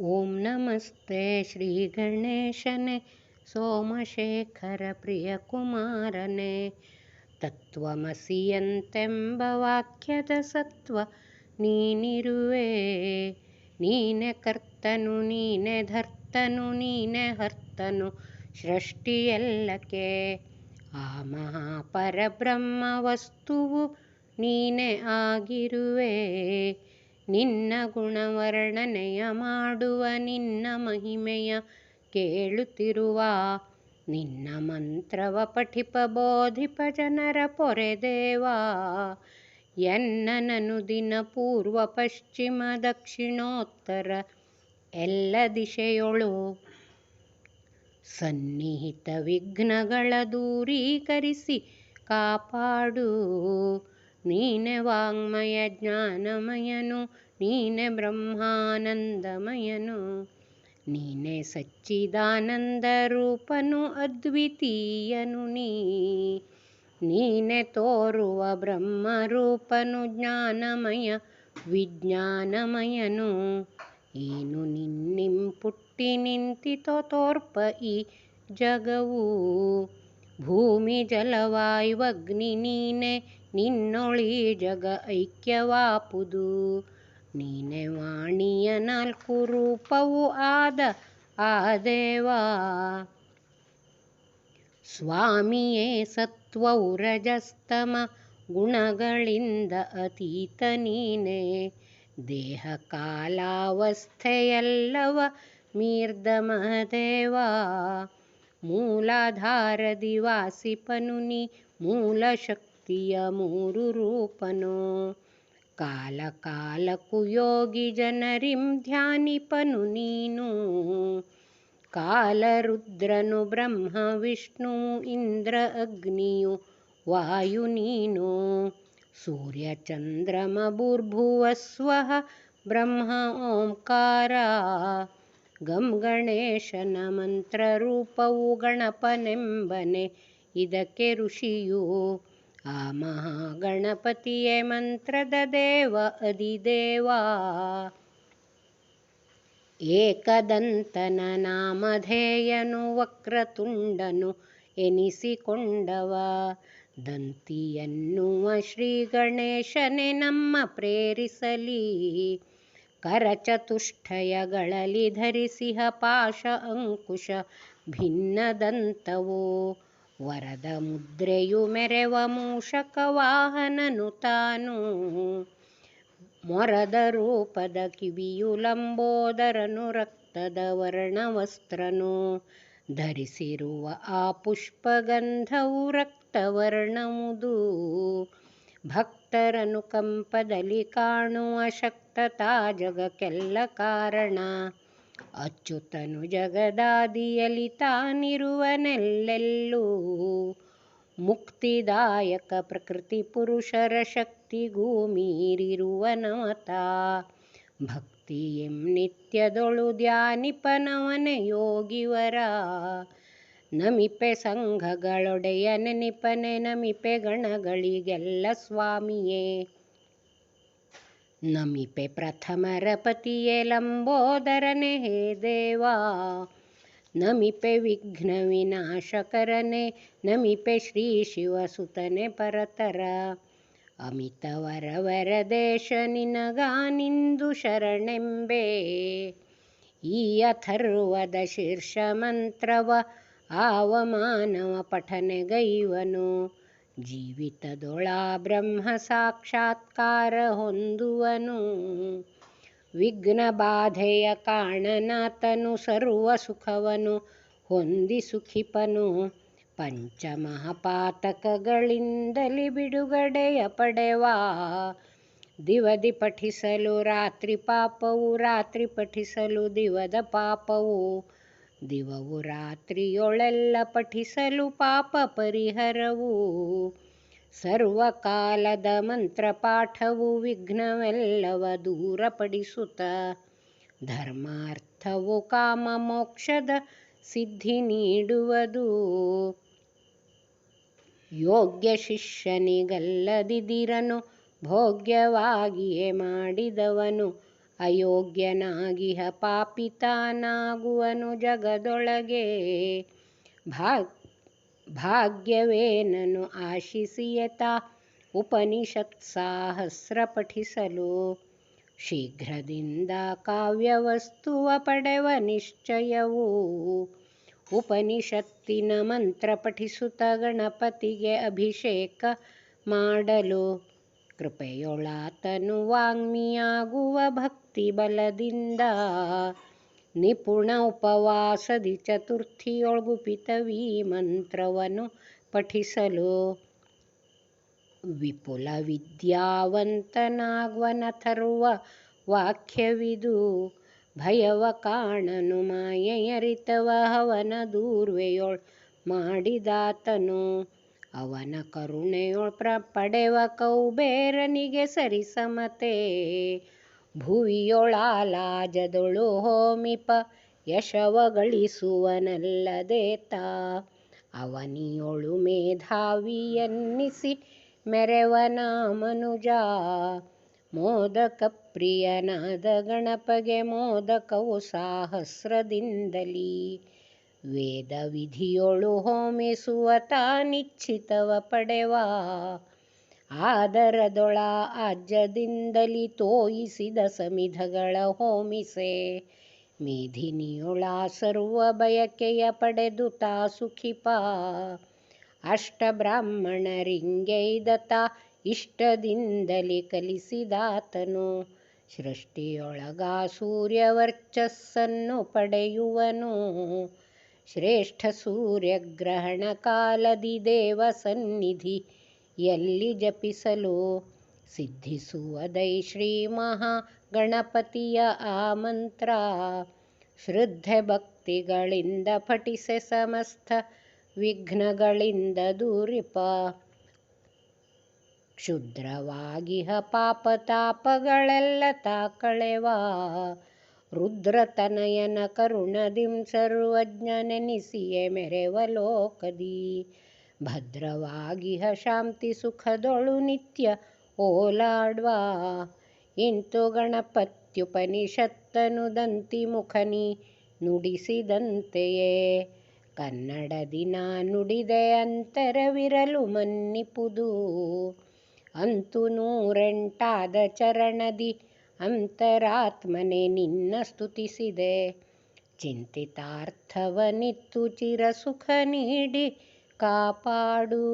ಓಂ ನಮಸ್ತೆ ಶ್ರೀ ಗಣೇಶನೇ, ಸೋಮಶೇಖರ ಪ್ರಿಯ ಕುಮಾರನೆ. ತತ್ವಮಸಿಯಂತೆಂಬ ವಾಕ್ಯದ ಸತ್ವ ನೀನಿರುವೆ. ನೀನೆ ಕರ್ತನು, ನೀನೆ ಧರ್ತನು, ನೀನೆ ಹರ್ತನು ಸೃಷ್ಟಿಯೆಲ್ಲಕ್ಕೆ ಆ ಮಹಾಪರಬ್ರಹ್ಮ ವಸ್ತುವು ನೀನೆ ಆಗಿರುವೆ. ನಿನ್ನ ಗುಣವರ್ಣನೆಯ ಮಾಡುವ ನಿನ್ನ ಮಹಿಮೆಯ ಕೇಳುತ್ತಿರುವ ನಿನ್ನ ಮಂತ್ರವ ಪಠಿಪ ಬೋಧಿಪ ಜನರ ಪೊರೆದೇವಾ ಎನ್ನನನು ದಿನ ಪೂರ್ವ ಪಶ್ಚಿಮ ದಕ್ಷಿಣೋತ್ತರ ಎಲ್ಲ ದಿಶೆಯೊಳು. ಸನ್ನಿಹಿತ ವಿಘ್ನಗಳ ದೂರೀಕರಿಸಿ ಕಾಪಾಡು. ನೀನೆ ವಾಂಗ್ಮಯ ಜ್ಞಾನಮಯನು ನೀನೆ ಬ್ರಹ್ಮಾನಂದಮಯನು, ನೀನೆ ಸಚ್ಚಿದಾನಂದ ರೂಪನು ಅದ್ವಿತೀಯನು ನೀ, ನೀನೆ ತೋರುವ ಬ್ರಹ್ಮರೂಪನು ಜ್ಞಾನಮಯ ವಿಜ್ಞಾನಮಯನು, ಏನು ನಿನ್ನಿಂ ಪುಟ್ಟಿ ನಿಂತಿತೋ ತೋರ್ಪ ಈ ಜಗವು, ಭೂಮಿ ಜಲವಾಯುವಗ್ನಿ ನೀನೆ ನಿನ್ನೊಳಿ ಜಗ ಐಕ್ಯವಾಪುದು. ನೀನೆ ವಾಣಿಯ ನಾಲ್ಕು ರೂಪವು ಆದ ಆ ದೇವಾ. ಸ್ವಾಮಿಯೇ ಸತ್ವವು ರಜಸ್ತಮ ಗುಣಗಳಿಂದ ಅತೀತ ನೀನೆ. ದೇಹ ಕಾಲಾವಸ್ಥೆಯಲ್ಲವ ಮೀರ್ದಮ ದೇವಾ. ಮೂಲಾಧಾರದಿ ವಾಸಿಪನು ನೀ ಮೂಲ ಶಕ್ತಿಯ ಮೂರು ರೂಪನು. ಕಾಲ ಕಾಲಕ್ಕೂ ಯೋಗಿ ಜನರಿಂ ಧ್ಯಾನಿಪನು ನೀನು. ಕಾಲರುದ್ರನು ಬ್ರಹ್ಮ, ವಿಷ್ಣು, ಇಂದ್ರ, ಅಗ್ನಿಯು, ವಾಯು ನೀನು. ಸೂರ್ಯ ಚಂದ್ರಮ ಭೂರ್ಭುವ ಬ್ರಹ್ಮ, ಓಂಕಾರ. ಗಂ, ಗಣೇಶನ ಮಂತ್ರ ರೂಪವು ಗಣಪನೆಂಬನೆ. ಇದಕ್ಕೆ ಋಷಿಯು ಆ ಮಹಾಗಣಪತಿಯೇ ಮಂತ್ರದ ದೇವ ಅಧಿದೇವ ಏಕದಂತನ ನಾಮಧೇಯನು, ವಕ್ರತುಂಡನು ಎನಿಸಿಕೊಂಡವ. ದಂತಿಯನ್ನುವ ಶ್ರೀ ಗಣೇಶನೇ ನಮ್ಮ ಪ್ರೇರಿಸಲಿ. ಕರಚತುಷ್ಟಯಗಳಲ್ಲಿ ಧರಿಸಿಹ ಪಾಶ ಅಂಕುಶ ಭಿನ್ನದಂತವೋ. ವರದ ಮುದ್ರೆಯು ಮೆರೆವ ಮೂಷಕ ವಾಹನನು ತಾನು. ಮೊರದ ರೂಪದ ಕಿವಿಯು ಲಂಬೋದರನು, ರಕ್ತದ ವರ್ಣವಸ್ತ್ರನು ಧರಿಸಿರುವ ಆ ಪುಷ್ಪಗಂಧವು ರಕ್ತವರ್ಣವುದು ಭಕ್ತರನು ಕಂಪದಲ್ಲಿ ಕಾಣುವ ಶಕ್ತತಾ ಜಗಕ್ಕೆಲ್ಲ ಕಾರಣ. ಅಚ್ಯುತನು ಜಗದಾದಿಯಲಿ ತಾನಿರುವನೆಲ್ಲೆಲ್ಲೂ ಮುಕ್ತಿದಾಯಕ ಪ್ರಕೃತಿ ಪುರುಷರ ಶಕ್ತಿಗೂ ಮೀರಿರುವನಾತ ಭಕ್ತಿ ಎಂ ನಿತ್ಯದೊಳು ಧ್ಯಾನಿಪನವನ ಯೋಗಿವರ. ನಮಿಪೆ ಸಂಘಗಳೊಡೆಯ ನೆನಿಪನೆ ನಮಿಪೆ ಗಣಗಳಿಗೆಲ್ಲ ಸ್ವಾಮಿಯೇ. ನಮಿಪೆ ಪ್ರಥಮರ ಪತಿಯೇ ಲಂಬೋದರನೆ ಹೇ ದೇವಾ. ನಮಿಪೆ ವಿಘ್ನ ವಿನಾಶಕರನೆ, ನಮಿಪೆ ಶ್ರೀ ಶಿವಸುತನೆ ಪರತರ. ಅಮಿತವರ ವರದೇಶ ನಿನಗಾನಿಂದು ಶರಣೆಂಬೆ. ಈ ಅಥರ್ವದ ಶೀರ್ಷ ಮಂತ್ರವ, ಆವ ಮಾನವ ಪಠನೆಗೈವನು. ಜೀವಿತದೊಳಾ ಬ್ರಹ್ಮ ಸಾಕ್ಷಾತ್ಕಾರ ಹೊಂದುವನು ವಿಘ್ನ ಬಾಧೆಯ ಕಾಣನಾತನು ಸರ್ವ ಸುಖವನು, ಹೊಂದಿ ಸುಖಿಪನು. ಪಂಚಮಹಾಪಾತಕಗಳಿಂದಲಿ ಬಿಡುಗಡೆಯ ಪಡೆವ. ದಿವದಿ ಪಠಿಸಲು ರಾತ್ರಿ ಪಾಪವು, ರಾತ್ರಿ ಪಠಿಸಲು ದಿವದ ಪಾಪವು. ದಿವವು ರಾತ್ರಿಯೊಳೆಲ್ಲ ಪಠಿಸಲು ಪಾಪ ಪರಿಹರವು. ಸರ್ವಕಾಲದ ಮಂತ್ರಪಾಠವು ವಿಘ್ನವೆಲ್ಲವ ದೂರಪಡಿಸುತ್ತ. ಧರ್ಮಾರ್ಥವು ಕಾಮ ಮೋಕ್ಷದ ಸಿದ್ಧಿ ನೀಡುವುದು. ಯೋಗ್ಯ ಶಿಷ್ಯನಿಗಲ್ಲದಿದಿರನು, ಭೋಗ್ಯವಾಗಿಯೇ ಮಾಡಿದವನು. ಅಯೋಗ್ಯನಾಗಿಹ ಪಾಪಿತಾನಾಗುವನು ಜಗದೊಳಗೆ. ಭಾಗ್ ಭಾಗ್ಯವೇನನು ಆಶಿಸಿಯತ ಉಪನಿಷತ್ ಸಾಹಸ್ರ ಪಠಿಸಲು. ಶೀಘ್ರದಿಂದ ಕಾವ್ಯವಸ್ತುವ ಪಡೆವ ನಿಶ್ಚಯವು. ಉಪನಿಷತ್ತಿನ ಮಂತ್ರ ಪಠಿಸುತ್ತ ಗಣಪತಿಗೆ ಅಭಿಷೇಕ ಮಾಡಲು. ಕೃಪೆಯೊಳಾತನು ವಾಂಗ್ಮಿಯಾಗುವ ಭಕ್ತಿ ಬಲದಿಂದ. ನಿಪುಣ ಉಪವಾಸದಿ ಚತುರ್ಥಿಯೊಳ್ಗುಪಿತವೀ ಮಂತ್ರವನ್ನು ಪಠಿಸಲು. ವಿಪುಲ ವಿದ್ಯಾವಂತನಾಗ್ವನಥರ್ವ ವಾಕ್ಯವಿದು. ಭಯವ ಕಾಣನು ಮಾಯೆಯರಿತವ ಹವನ ದೂರ್ವೆಯೊಳ್ ಮಾಡಿದಾತನು. ಅವನ ಕರುಣೆಯೊಳ್ ಪ್ರ ಪಡೆವ ಕೌಬೇರನಿಗೆ ಸರಿಸಮತೆ. ಭುವಿಯೊಳಾಲಾಜದೊಳು ಹೋಮಿಪ ಯಶವ ತಾ. ಅವನಿಯೊಳು ಮೇಧಾವಿಯನ್ನಿಸಿ ಮೆರೆವನ ಮನುಜ ಮೋದಕ ಪ್ರಿಯನಾದ ಗಣಪಗೆ ಮೋದಕವು ಸಾಹಸ್ರದಿಂದಲಿ. ವೇದ ವಿಧಿಯೊಳು ಹೋಮಿಸುವ ತಾನಿಚ್ಛಿತವ ಪಡೆವ. ಆದರದೊಳ ಆಜ್ಯದಿಂದಲಿ ತೋಯಿಸಿದ ಸಮಿಧಗಳ ಹೋಮಿಸೆ. ಮೇಧಿನಿಯೊಳ ಸರ್ವ ಬಯಕೆಯ ಪಡೆದು ತಾ ಸುಖಿಪ. ಅಷ್ಟ ಬ್ರಾಹ್ಮಣರಿಂಗೈದತ ಇಷ್ಟದಿಂದಲಿ ಕಲಿಸಿದಾತನು. ಸೃಷ್ಟಿಯೊಳಗ ಸೂರ್ಯವರ್ಚಸ್ಸನ್ನು ಪಡೆಯುವನು. ಶ್ರೇಷ್ಠ ಸೂರ್ಯಗ್ರಹಣ ಕಾಲದಿ ದೇವ ಸನ್ನಿಧಿ ಎಲ್ಲಿ ಜಪಿಸಲು? ಸಿದ್ಧಿಸುವದೈ ಶ್ರೀ ಮಹಾ ಗಣಪತಿಯ ಆ ಮಂತ್ರ. ಶ್ರದ್ಧೆ ಭಕ್ತಿಗಳಿಂದ ಪಠಿಸೆ ಸಮಸ್ತ ವಿಘ್ನಗಳಿಂದ ದೂರಿಪ. ಕ್ಷುದ್ರವಾಗಿಹ ಪಾಪತಾಪಗಳೆಲ್ಲ ತಾಕಳೆವ ರುದ್ರತನಯನ ಕರುಣದಿಂ ಸರ್ವಜ್ಞನೆನಿಸಿಯೆ ಮೆರೆವ ಲೋಕದಿ. ಭದ್ರವಾಗಿಹ ಶಾಂತಿ ಸುಖದೊಳು ನಿತ್ಯ ಓಲಾಡ್ವಾ. ಇಂತು ಗಣಪತ್ಯುಪನಿಷತ್ತನು ದಂತಿಮುಖನಿ ನುಡಿಸಿದಂತೆಯೇ. ಕನ್ನಡ ದಿನ ನುಡಿದೆ ಅಂತರವಿರಲು ಮನ್ನಿಪುದು. ಅಂತು ನೂರೆಂಟಾದ ಚರಣದಿ ಅಂತರಾತ್ಮನೆ ನಿನ್ನ ಸ್ತುತಿಸಿದೆ. ಚಿಂತಿತಾರ್ಥವನಿತ್ತು ಚಿರಸುಖ ನೀಡಿ ಕಾಪಾಡು.